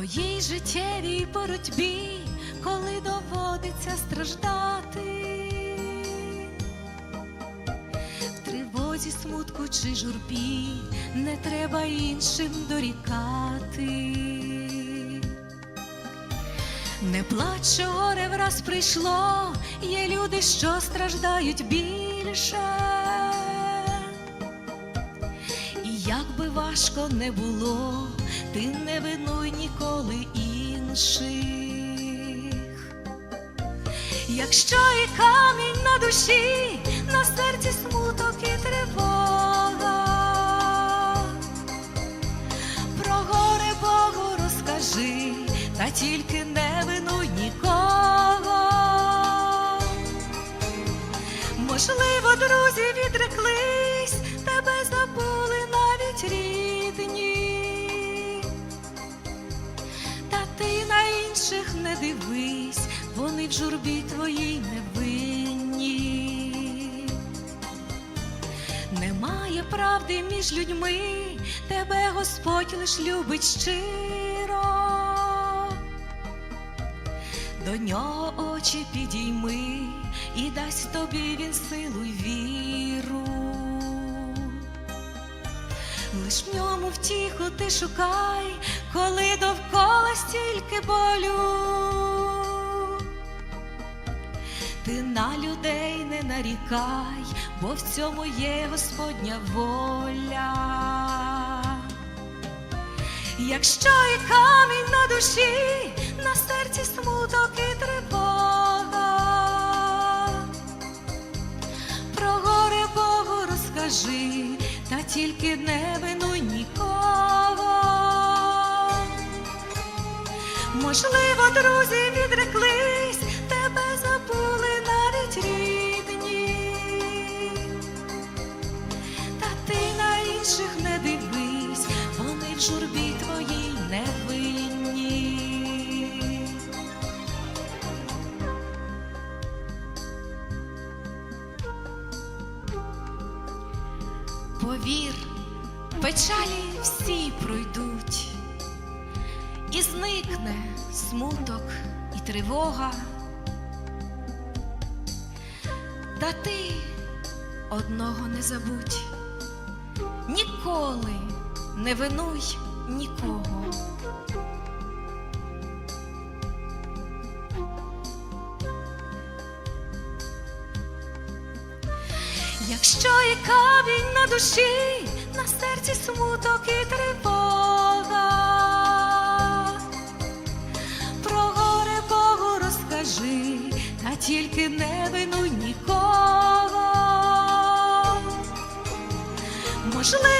твоїй життєвій боротьбі, коли доводиться страждати, в тривозі, смутку чи журбі не треба іншим дорікати. Не плач, горе враз прийшло, є люди, що страждають більше. І як би важко не було, ти не винуй ніколи інших. Якщо і камінь на душі, на серці смуток і тривога, про горе Богу розкажи, та тільки не винуй нікого. Можливо, друзі відреклись, вони в журбі твоїй не винні. Немає правди між людьми, тебе Господь лиш любить щиро. До нього очі підійми і дасть тобі він силу й віру. Лиш в ньому втіху ти шукай, коли довкола стільки болю. Ти на людей не нарікай, бо в цьому є Господня воля. Якщо і камінь на душі, на серці смуток і тривога, про горе Богу розкажи, та тільки не винуй нікого. Можливо, друзі відреклись, журбі твоїй не винні. Повір, печалі всі пройдуть, і зникне смуток і тривога. Та ти одного не забудь, ніколи не винуй нікого. Якщо і камінь на душі, на серці смуток і тривога, про горе Богу розкажи, та тільки не винуй нікого. Можливо,